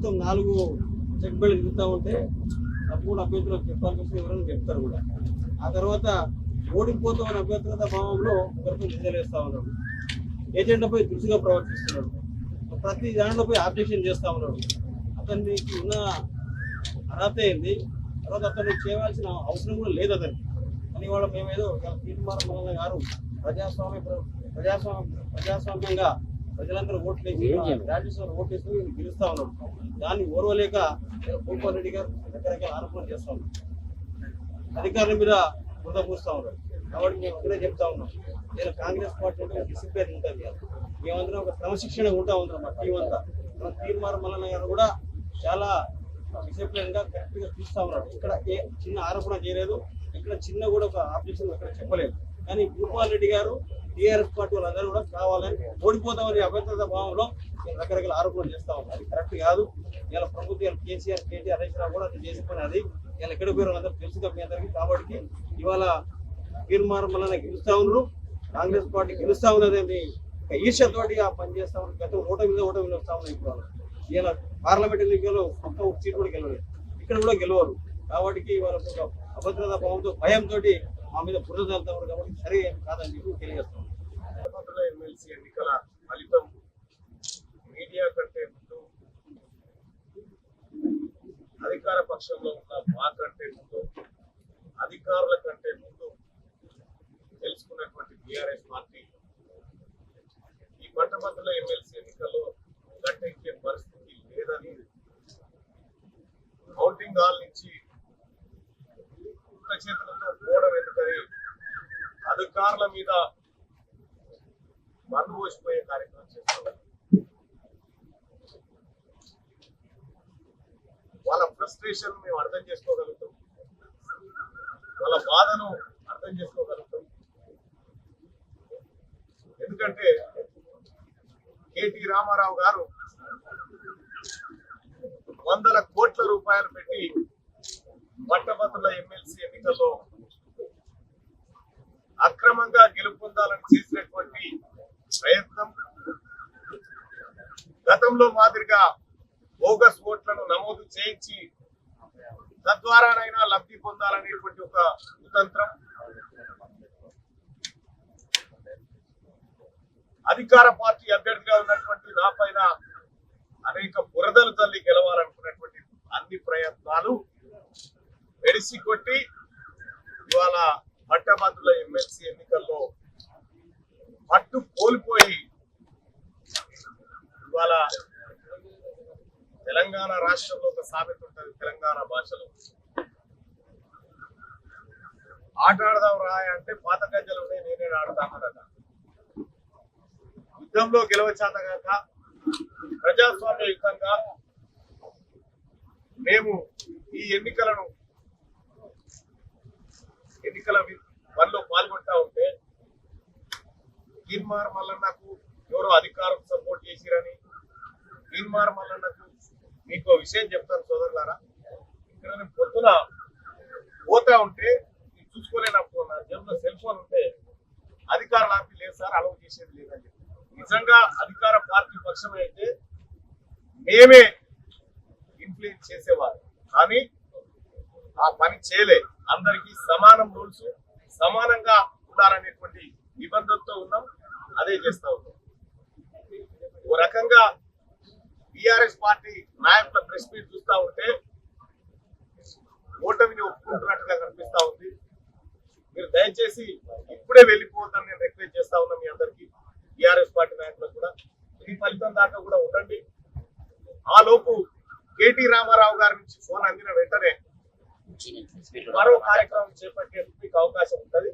మొత్తం నాలుగు చెక్ సెగ్మెంట్లు తిరుగుతూ ఉంటే అప్పుడు అభ్యర్థులకు చెప్పాల్సి వస్తే ఎవరైనా చెప్తారు కూడా. ఆ తర్వాత ఓడిపోతామని అభ్యర్థిగత భావంలో ఒకరికి నిజలేస్తూ ఉన్నాడు ఏజెంట్లపై దురుసుగా ప్రవర్తిస్తున్నాడు ప్రతి దాంట్లోపై ఆబ్జెక్షన్ చేస్తూ ఉన్నాడు అతనికి ఉన్న అర్హత ఏంది? తర్వాత అతను చేయవలసిన అవసరం కూడా లేదు అతనికి. అని వాళ్ళ మేమేదో తీర్మానం వల్ల గారు ప్రజాస్వామ్య ప్రజాస్వామ్య ప్రజాస్వామ్యంగా ప్రజలందరూ ఓట్లు వేసి రాజ్యసభ ఓట్లు వేసి వీళ్ళు గెలుస్తా ఉన్నాడు దాన్ని ఓర్వలేక భూపాల్ రెడ్డి గారు రకరకాల ఆరోపణలు చేస్తా ఉన్నారు. అధికారుల మీద బురద పూస్తా ఉన్నారు. కాబట్టి మేము ఇక్కడే చెప్తా ఉన్నాం. నేను కాంగ్రెస్ పార్టీ అంటే డిసిప్లిన్ ఉంటుంది. మేమందరం ఒక క్రమశిక్షణ ఉంటా ఉన్నాం మా టీం అంతా. మన తీర్మానం మల్లన్న గారు కూడా చాలా డిసిప్లిన్గా కరెక్ట్గా చూస్తా ఉన్నాడు ఇక్కడ ఏ చిన్న ఆరోపణ చేయలేదు. ఇక్కడ చిన్న కూడా ఒక ఆబ్జెక్షన్ ఇక్కడ చెప్పలేదు. కానీ భూపాల్ రెడ్డి గారు టీఆర్ఎస్ పార్టీ వాళ్ళందరూ కూడా కావాలని ఓడిపోతామని అభ్యర్థత భావంలో రకరకాల ఆరోపణలు చేస్తా ఉన్నారు. అది కరెక్ట్ కాదు. ఇలా ప్రభుత్వం కేసీఆర్ కేటీఆర్ హరీష్ రావు కూడా అది చేసి అది ఇలా ఎక్కడ పోయారో అందరూ తెలుసు మీ అందరికీ. కాబట్టి ఇవాళ తీర్మానం వలన గెలుస్తా ఉన్నారు. కాంగ్రెస్ పార్టీ గెలుస్తా ఉన్నది ఒక ఈర్ష్యతోటి ఆ పని చేస్తా ఉన్నారు. గత ఓటమి మీద ఓటమి వస్తా ఉన్నాయి ఇప్పుడు ఇలా పార్లమెంట్ ఎన్నికల్లో ఒక్క ఒక సీట్ కూడా గెలవలేదు. ఇక్కడ కూడా గెలవరు. కాబట్టి ఇవాళ అభద్రతా భావంతో భయంతో మా మీద బురద చల్లుతా కాబట్టి సరే కాదని చెప్పి తెలియజేస్తాం ఎమ్మెల్సీ ఎన్నికల ఫలితం మీడియా కంటే ముందు అధికార పక్షంలో ఉన్న మా కంటే ముందు అధికారుల కంటే ముందు తెలుసుకున్నటువంటి బీఆర్ఎస్ పార్టీ ఈ పట్టభద్రుల ఎమ్మెల్యే కార్ల మీద మన్ను పోసిపోయే కార్యక్రమం చేస్తాం. వాళ్ళ ఫ్రస్ట్రేషన్ మేము అర్థం చేసుకోగలుగుతాం. వాళ్ళ బాధను అర్థం చేసుకోగలుగుతాం. ఎందుకంటే కేటీ రామారావు గారు వందల కోట్ల రూపాయలు పెట్టి పట్టభద్రుల ఎమ్మెల్సీ ఎన్నికల్లో అక్రమంగా గెలుపొందాలని చేసినటువంటి ప్రయత్నం గతంలో మాదిరిగా బోగస్ ఓట్లను నమోదు చేయించి తద్వారానైనా లబ్ధి పొందాలనేటువంటి ఒక కుతంత్రం. అధికార పార్టీ అభ్యర్థిగా ఉన్నటువంటి నా పైన అనేక బురదలు తల్లి గెలవాలనుకున్నటువంటి అన్ని ప్రయత్నాలు వెడిసి కొట్టి ఇవాళ పట్టభద్రుల ఎమ్మెల్సీ ఎన్నికల్లో పట్టు కోల్పోయి ఇవాళ తెలంగాణ రాష్ట్రంలో ఒక సామెత ఉంటుంది తెలంగాణ భాషలో. ఆట ఆడదాం రాయ అంటే పాత గజ్జలు ఉన్నాయి నేనే ఆడతానట యుద్ధంలో గెలవచాతగాక ప్రజాస్వామ్యయుతంగా మేము ఈ ఎన్నికలను ఎన్నికల పనిలో పాల్గొంటా ఉంటే గీర్మార్ మల్లన్నకు ఎవరో అధికారం సపోర్ట్ చేసిరని గిర్మార్ మల్లన్నకు మీకు విషయం చెప్తాను సోదరులారా. ఇక్కడ నేను పొద్దున పోతా ఉంటే నేను చూసుకోలేనప్పుడు నా జేబులో సెల్ ఫోన్ ఉంటే అధికారులు ఆపి లేదు సార్ అలవ్ చేసేది లేదని చెప్పి. నిజంగా అధికార పార్టీ పక్షం అయితే మేమే ఇన్ఫ్లుయెన్స్ చేసేవారు. కానీ ఆ పని చేయలే. అందరికీ సమానం రూల్స్ సమానంగా ఉండాలనేటువంటి నిబంధనతో ఉన్నాం అదే చేస్తా ఉన్నాం ఓ రకంగా టిఆర్ఎస్ పార్టీ నాయకుల ప్రెస్ మీట్ చూస్తా ఉంటే ఓటమిని ఒప్పుకుంటున్నట్టుగా కనిపిస్తా ఉంది. మీరు దయచేసి ఇప్పుడే వెళ్ళిపోవద్దని నేను రిక్వెస్ట్ చేస్తా ఉన్నా మీ అందరికీ టిఆర్ఎస్ పార్టీ నాయకులకు కూడా. ఈ ఫలితం దాకా కూడా ఉండండి. ఆ లోపు కేటీ రామారావు గారి నుంచి ఫోన్ అందిన వెంటనే మరో కార్యక్రమం చేపట్టేందుకు మీకు అవకాశం ఉంటుంది.